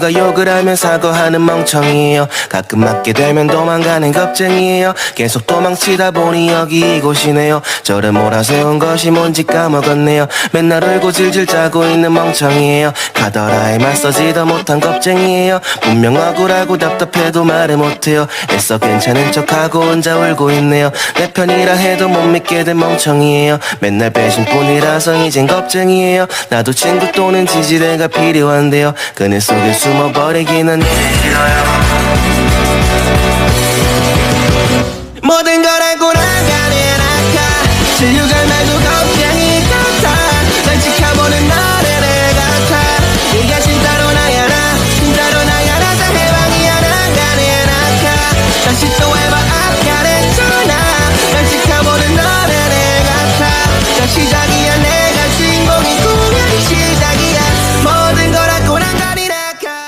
가 욕을 하면 사과하는 멍청이에요. 가끔 맞게 되면 도망가는 겁쟁이에요. 계속 도망치다 보니 여기 이곳이네요. 저를 몰아세운 것이 뭔지 까먹었네요. 맨날 울고 질질 짜고 있는 멍청이에요. 가더라에 맞서지도 못한 겁쟁이에요. 분명 억울하고 답답해도 말을 못해요. 애써 괜찮은 척하고 혼자 울고 있네요. 내 편이라 해도 못 믿게 된 멍청이에요. 맨날 배신뿐이라서 이젠 겁쟁이에요. 나도 친구 또는 지지대가 필요한데요. 그늘 속에 숨어버리기는 싫어요. 모든 걸 알고 나가네